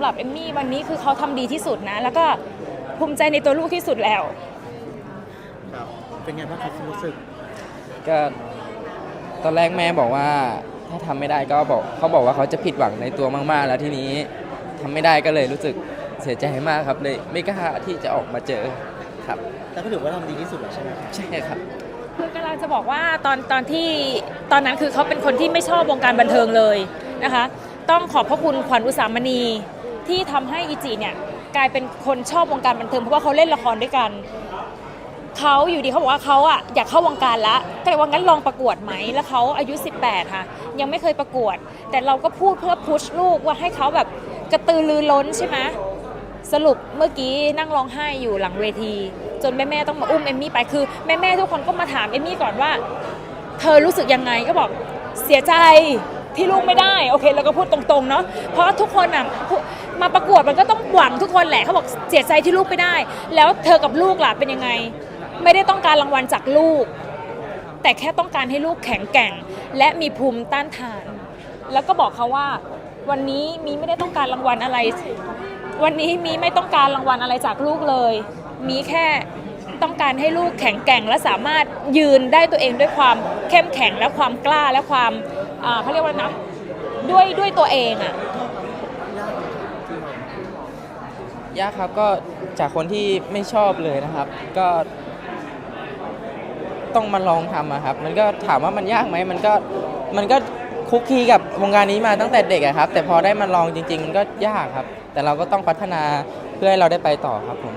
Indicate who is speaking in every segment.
Speaker 1: ก็สำหรับเอมมี่วันนี้คือเขาทำดีที่สุดนะ แล้วก็ภูมิใจในตัวลูกที่สุดแล้ว
Speaker 2: ครับ เป็นไงบ้างครับความรู้สึก
Speaker 3: ก็ตอนแรกแม่บอกว่าถ้าทำไม่ได้ก็บอกเขาบอกว่าเขาจะผิดหวังในตัวมาก ๆ แล้วทีนี้ทำไม่ได้ก็เลยรู้สึกเสียใจมากครับเลยไม่กล้าที่จะออกมาเจอครับ
Speaker 2: แต่ก็ถือว่าทำดีที่สุดแล้วใช่ไหมครับ
Speaker 3: ใช่ครับ
Speaker 1: คือกำลังจะบอกว่าตอนตอนที่ตอนนั้นคือเขาเป็นคนที่ไม่ชอบวงการบันเทิงเลยนะคะ ต้องขอบพระคุณขวัญอุสามณี ที่ทำให้อีจีเนี่ยกลายเป็นคนชอบวงการบันเทิงเพราะว่าเขาเล่นละครด้วยกันเขาอยู่ดีเขาบอกว่าเขาอะอยากเข้าวงการละก็เลยว่างั้นลองประกวดไหมแล้วเขาอายุ 18 ค่ะ ยังไม่เคยประกวด แต่เราก็พูดเพื่อพุชลูกว่าให้เขาแบบกระตือรือร้นใช่ไหมสรุปเมื่อกี้นั่งร้องไห้อยู่หลังเวที จนแม่ๆต้องมาอุ้มเอมมี่ไปคือแม่ๆทุกคนก็มาถามเอมมี่ก่อนว่า เธอรู้สึกยังไงก็บอกเสียใจที่ลูกไม่ได้โอเคเราก็พูดตรงๆเนาะเพราะทุกคนอะ มาประกวดมันก็ต้องหวังทุกคนแหละเขาบอกเสียใจที่ลูกไม่ได้ แล้วเธอกับลูกล่ะเป็นยังไง ไม่ได้ต้องการรางวัลจากลูก แต่แค่ต้องการให้ลูกแข็งแกร่ง และมีภูมิต้านทาน แล้วก็บอกเขาว่า วันนี้มีไม่ได้ต้องการรางวัลอะไร วันนี้มีไม่ต้องการรางวัลอะไรจากลูกเลย มีแค่ต้องการให้ลูกแข็งแกร่งและสามารถยืนได้ตัวเองด้วยความเข้มแข็งและความกล้าและความเขาเรียกว่านะด้วยด้วยตัวเองอะ
Speaker 3: ยากครับก็จากคนที่ไม่ชอบเลยนะครับ ก็ ต้องมาลองทำอะครับ มันก็ถามว่ามันยากไหมมันก็มันก็คุกคีกับวงการนี้มาตั้งแต่เด็กอะครับ แต่พอได้มาลองจริง ๆ มันก็ยากครับ แต่เราก็ต้องพัฒนาเพื่อให้เราได้ไปต่อครับผม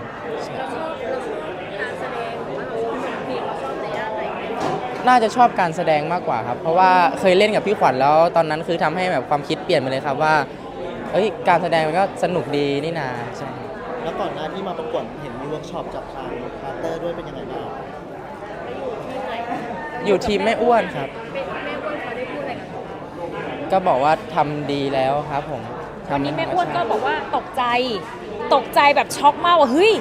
Speaker 3: น่าจะชอบการแสดงมากกว่าครับ เพราะว่าเคยเล่นกับพี่ขวัญแล้วตอนนั้นคือทำให้แบบความคิดเปลี่ยนไปเลยครับว่า เอ้ยการแสดงมันก็สนุกดีนี่นาใช่
Speaker 2: แล้วก่อนหน้าที่มาประกวดเห็นมีเวิร์กช็อปจากทางพาร์เตอร์ด้วยเป็นยังไงบ้าง
Speaker 3: อยู่ทีมแม่อ้วนครับก็บอกว่าทำดีแล้วครับผม
Speaker 1: วันนี้
Speaker 3: ทำ
Speaker 1: แม่อ้วนก็บอกว่าตกใจ ตกใจแบบช็อกมากว่าเฮ้ย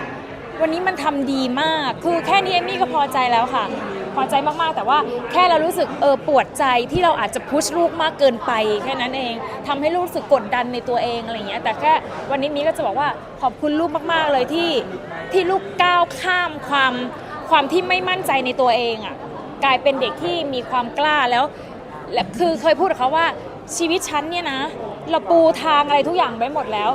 Speaker 1: วันนี้มันทำดีมาก คือแค่นี้เอมมี่ก็พอใจแล้วค่ะ พอใจมากๆ แต่ว่าแค่เรารู้สึกเออปวดใจที่เราอาจจะพุชลูกมากเกินไปแค่นั้นเองทำให้ลูกรู้สึกกดดันในตัวเองอะไรอย่างเงี้ยแต่แค่วันนี้มีก็จะบอกว่าขอบคุณลูกมากๆเลยที่ที่ลูกก้าวข้ามความความที่ไม่มั่นใจในตัวเองอะกลายเป็นเด็กที่มีความกล้าแล้วและคือเคยพูดกับเขาว่าชีวิตฉันเนี่ยนะ เราปูทางอะไรทุกอย่างไว้หมดแล้ว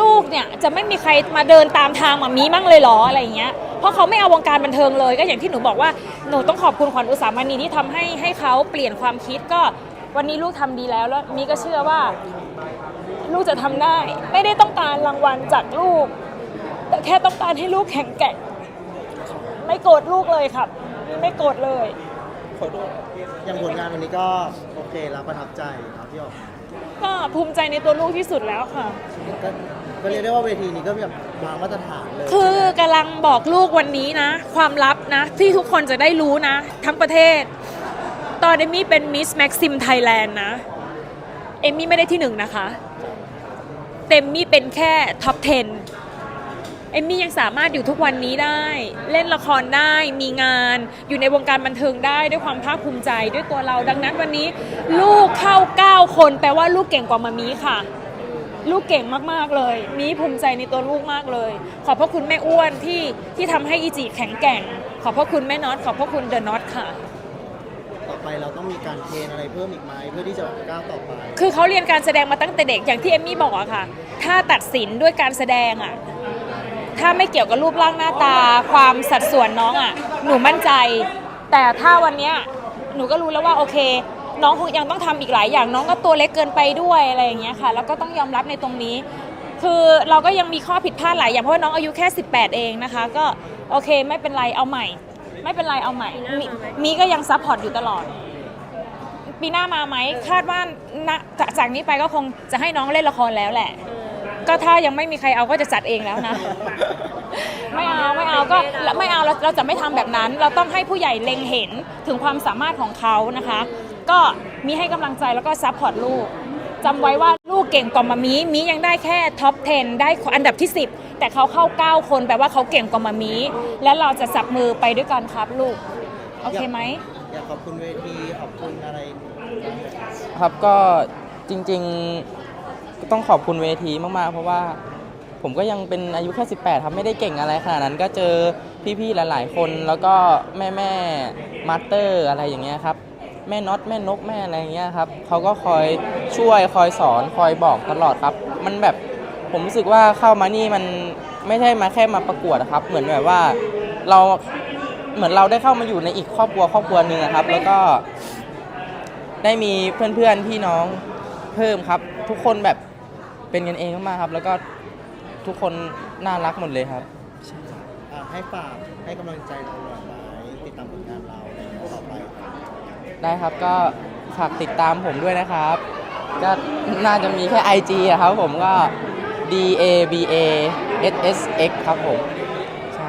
Speaker 1: ลูกเนี่ยจะไม่มีใครมาเดินตามทางหมามีมั่งเลยหรออะไรอย่างเงี้ย เพราะเขาไม่เอาวงการบันเทิงเลย ก็อย่างที่หนูบอกว่าหนูต้องขอบคุณขวัญอุสามณีที่ทำให้ให้เขาเปลี่ยนความคิดก็วันนี้ลูกทำดีแล้วแล้วมีก็เชื่อว่า ลูกจะทำได้ ไม่ได้ต้องการรางวัลจากลูก แต่แค่ต้องการให้ลูกแข็งแกร่งไม่โกรธลูกเลยครับ ไม่โกรธเลยข
Speaker 2: อโทษ ย่างผลงานวันนี้ก็โอเคแล้วประทับใจครับพี่ออก
Speaker 1: ก็ภูมิใจในตัวลูกที่สุดแล้วค่ะ
Speaker 2: ก็ก็เรียกได้ว่าเวทีนี้ก็แบบวางมาตรฐานเลย
Speaker 1: คือกำลังบอกลูกวันนี้นะ ความลับนะ ที่ทุกคนจะได้รู้นะ ทั้งประเทศ ตอนเอมมี่เป็นมิสแม็กซิมไทยแลนด์นะ เอมมี่ไม่ได้ที่หนึ่งนะคะ เต็มมี่เป็นแค่ท็อป 10 เอมมี่ยังสามารถอยู่ทุกวันนี้ได้ เล่นละครได้มีงานอยู่ในวงการบันเทิงได้ด้วยความภาคภูมิใจด้วยตัวเรา ดังนั้นวันนี้ ลูกเข้า 9 คนแปลว่าลูกเก่งกว่ามามีค่ะ ลูกเก่งมากๆเลยมีภูมิใจในตัวลูกมากเลย ขอบพระคุณแม่อ้วนที่ที่ทำให้อีจีแข็งแกร่ง ขอบพระคุณแม่น็อตขอบพระคุณเดอะน็อตค่ะ
Speaker 2: ต่อไปเราต้องมีการเทรนอะไรเพิ่มอีกไหมเพื่อที่จะก้าวต่อไป
Speaker 1: คือเขาเรียนการแสดงมาตั้งแต่เด็กอย่างที่เอมมี่บอกอะค่ะ ถ้าตัดสินด้วยการแสดงอะ ถ้าไม่เกี่ยวกับรูปร่างหน้าตา ความสัดส่วนน้องอะหนูมั่นใจ แต่ถ้าวันเนี้ยหนูก็รู้แล้วว่าโอเค น้องคงยังต้องทำอีกหลายอย่าง น้องก็ตัวเล็กเกินไปด้วยอะไรอย่างเงี้ยค่ะ แล้วก็ต้องยอมรับในตรงนี้ คือเราก็ยังมีข้อผิดพลาดหลายอย่างเพราะว่าน้องอายุแค่ 18 เองนะคะ ก็โอเคไม่เป็นไรเอาใหม่ ไม่เป็นไรเอาใหม่มีมีก็ยังซัพพอร์ตอยู่ตลอดปีหน้ามาไหมคาดว่าณจากจากนี้ไปก็คงจะให้น้องเล่นละครแล้วแหละ ก็ถ้ายังไม่มีใครเอาก็จะจัดเองแล้วนะ ไม่เอาไม่เอาก็ไม่เอาเราเราจะไม่ทำแบบนั้น เราต้องให้ผู้ใหญ่เล็งเห็นถึงความสามารถของเขานะคะ ก็มีให้กำลังใจแล้วก็ซัพพอร์ตลูกจำไว้ว่าลูกเก่งกว่ามามีมียังได้แค่ท็อป 10 ได้อันดับที่ 10 แต่เขาเข้า 9 คนแปลว่าเขาเก่งกว่ามามีแล้วเราจะสับมือไปด้วยกันครับลูก โอเคไหม
Speaker 2: อยากขอบคุณเวทีขอบคุณอะไร
Speaker 3: ครับก็จริง ๆ ต้องขอบคุณเวทีมากๆ เพราะว่าผมก็ยังเป็นอายุแค่ 18 ครับไม่ได้เก่งอะไรขนาดนั้นก็เจอพี่ๆ หลาย ๆ คนแล้วก็แม่แม่มาสเตอร์อะไรอย่างเงี้ยครับ แม่น็อตแม่นกแม่อะไรอย่างเงี้ยครับเขาก็คอยช่วยคอยสอนคอยบอกตลอดครับ มันแบบผมรู้สึกว่าเข้ามานี่มันไม่ใช่มาแค่มาประกวดนะครับ เหมือนแบบว่าเราเหมือนเราได้เข้ามาอยู่ในอีกครอบครัวครอบครัวหนึ่งครับ แล้วก็ ได้มีเพื่อนๆพี่น้องเพิ่มครับ ทุกคนแบบ เป็นกันเองมากๆครับ แล้วก็ทุกคนน่ารักหมดเลยครับ
Speaker 2: อะให้ฝากให้กำลังใจเราหน่อยไหมติดตามผลงานเราในต่อไปครับ
Speaker 3: ได้ครับก็ฝากติดตามผมด้วยนะครับ ก็น่าจะมีแค่ IG อะครับผมก็ D A B A S S X ครับผม ใช่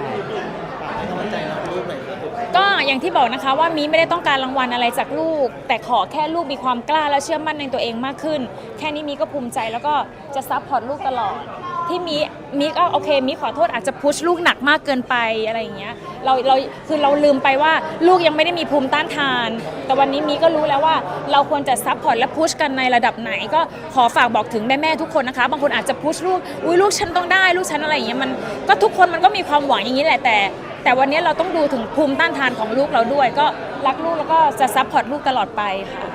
Speaker 2: ฝากให้กำลังใจเราลูกหน่อยครับ
Speaker 1: ก็ อย่างที่บอกนะคะว่ามีไม่ได้ต้องการรางวัลอะไรจากลูก แต่ขอแค่ลูกมีความกล้าและเชื่อมั่นในตัวเองมากขึ้น แค่นี้มีก็ภูมิใจแล้วก็จะซัพพอร์ตลูกตลอด ที่มีมีก็โอเคมีขอโทษอาจจะพุชลูกหนักมากเกินไปอะไรอย่างเงี้ยเราเราคือเราลืมไปว่าลูกยังไม่ได้มีภูมิต้านทาน แต่วันนี้มีก็รู้แล้วว่าเราควรจะซัพพอร์ตและพุชกันในระดับไหน ก็ขอฝากบอกถึงแม่ๆทุกคนนะคะ บางคนอาจจะพุชลูกอุ้ยลูกฉันต้องได้ลูกฉันอะไรอย่างเงี้ยมันก็ทุกคนมันก็มีความหวังอย่างนี้แหละแต่ แต่วันนี้เราต้องดูถึงภูมิต้านทานของลูกเราด้วย ก็รักลูกแล้วก็จะซัพพอร์ตลูกตลอดไปค่ะ